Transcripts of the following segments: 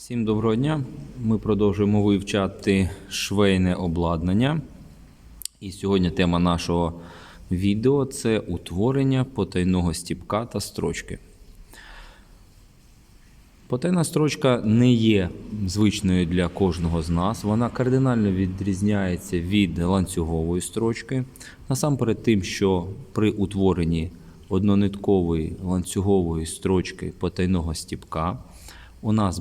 Всім доброго дня. Ми продовжуємо вивчати швейне обладнання. І сьогодні тема нашого відео це утворення потайного стіпка та строчки. Потайна строчка не є звичною для кожного з нас. Вона кардинально відрізняється від ланцюгової строчки. Насамперед, тим, що при утворенні однониткової ланцюгової строчки потайного стіпка у нас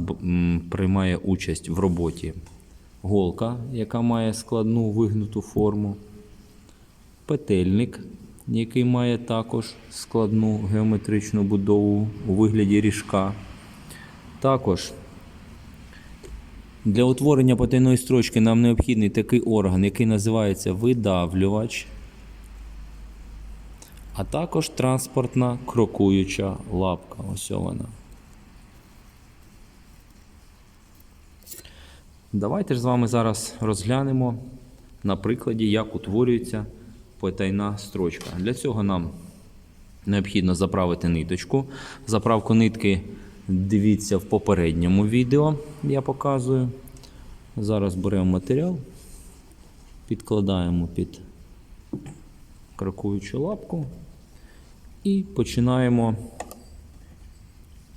приймає участь в роботі голка, яка має складну вигнуту форму, петельник, який має також складну геометричну будову у вигляді ріжка. Також для утворення потайної строчки нам необхідний такий орган, який називається видавлювач, а також транспортна крокуюча лапка. Ось вона. Давайте ж з вами зараз розглянемо на прикладі, як утворюється потайна строчка. Для цього нам необхідно заправити ниточку. Заправку нитки дивіться в попередньому відео, я показую. Зараз беремо матеріал, підкладаємо під крокуючу лапку і починаємо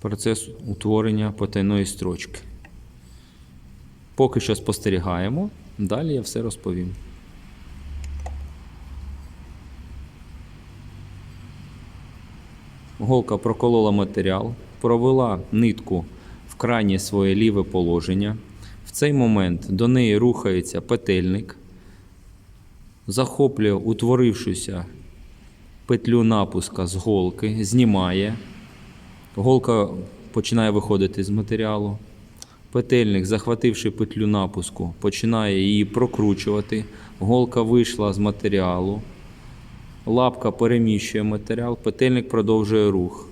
процес утворення потайної строчки. Поки що спостерігаємо, далі я все розповім. Голка проколола матеріал, провела нитку в крайнє своє ліве положення. В цей момент до неї рухається петельник, захоплює утворившуся петлю напуска з голки, знімає. Голка починає виходити з матеріалу. Петельник, захвативши петлю напуску, починає її прокручувати. Голка вийшла з матеріалу. Лапка переміщує матеріал, петельник продовжує рух.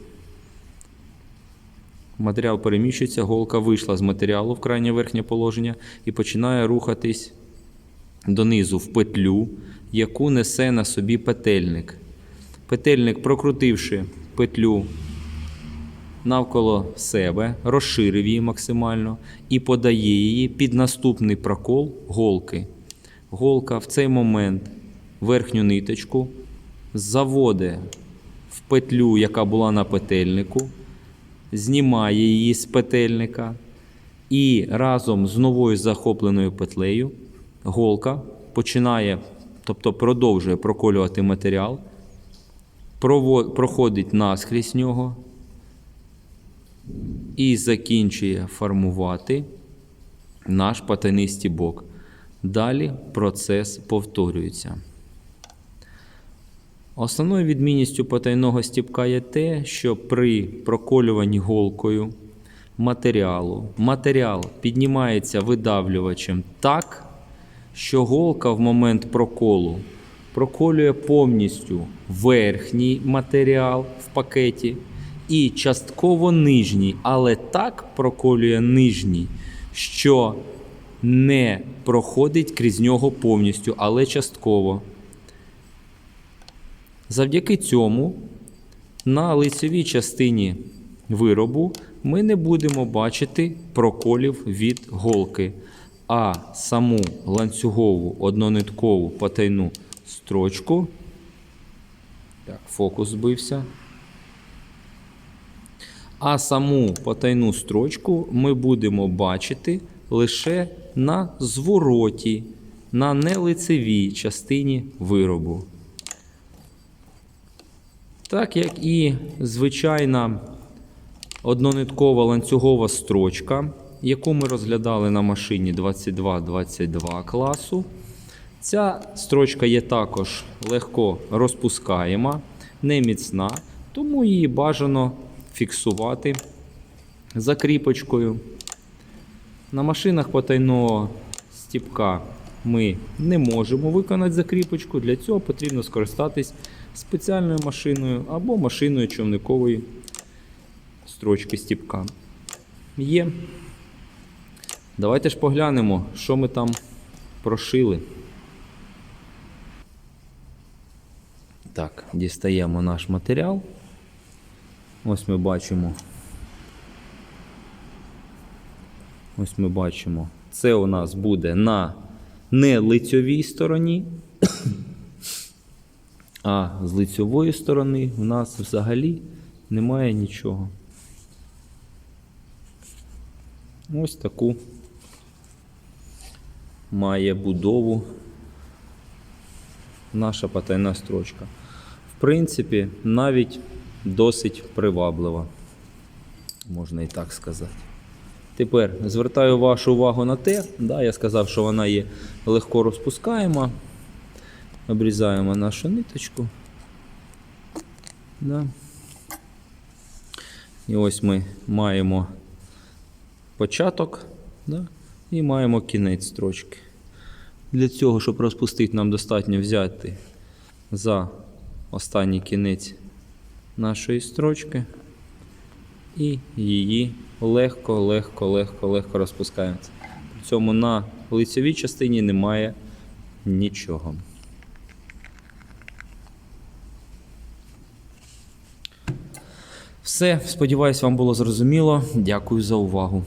Матеріал переміщується, голка вийшла з матеріалу в крайнє верхнє положення і починає рухатись донизу в петлю, яку несе на собі петельник. Петельник, прокрутивши петлю навколо себе, розширив її максимально і подає її під наступний прокол голки. Голка в цей момент верхню ниточку заводить в петлю, яка була на петельнику, знімає її з петельника, і разом з новою захопленою петлею голка починає, тобто продовжує проколювати матеріал, проходить наскрізь нього і закінчує формувати наш потайний стібок. Далі процес повторюється. Основною відмінністю потайного стібка є те, що при проколюванні голкою матеріалу матеріал піднімається видавлювачем так, що голка в момент проколу проколює повністю верхній матеріал в пакеті і частково нижній, але так проколює нижній, що не проходить крізь нього повністю, але частково. Завдяки цьому на лицевій частині виробу ми не будемо бачити проколів від голки, а саму ланцюгову однониткову потайну строчку. Так, фокус збився. А саму потайну строчку ми будемо бачити лише на звороті, на нелицевій частині виробу. Так як і звичайна однониткова ланцюгова строчка, яку ми розглядали на машині 2222 класу. Ця строчка є також легко розпускаєма, не міцна, тому її бажано фіксувати закріпочкою. На машинах потайного стіпка ми не можемо виконати закріпочку. Для цього потрібно скористатись спеціальною машиною або машиною човникової строчки стіпка. Є. Давайте ж поглянемо, що ми там прошили. Так, дістаємо наш матеріал. Ось ми бачимо Ось ми бачимо. Це у нас буде на нелицьовій стороні. А з лицьової сторони у нас взагалі немає нічого. Ось таку має будову наша потайна строчка. В принципі, навіть досить приваблива, можна і так сказати. Тепер звертаю вашу увагу на те, да, я сказав, що вона є легко розпускаєма. Обрізаємо нашу ниточку. Да. І ось ми маємо початок да, і маємо кінець строчки. Для цього, щоб розпустити, нам достатньо взяти за останній кінець нашої строчки і її легко, легко, легко, легко розпускаємо. При цьому на лицевій частині немає нічого. Все, сподіваюсь, вам було зрозуміло. Дякую за увагу.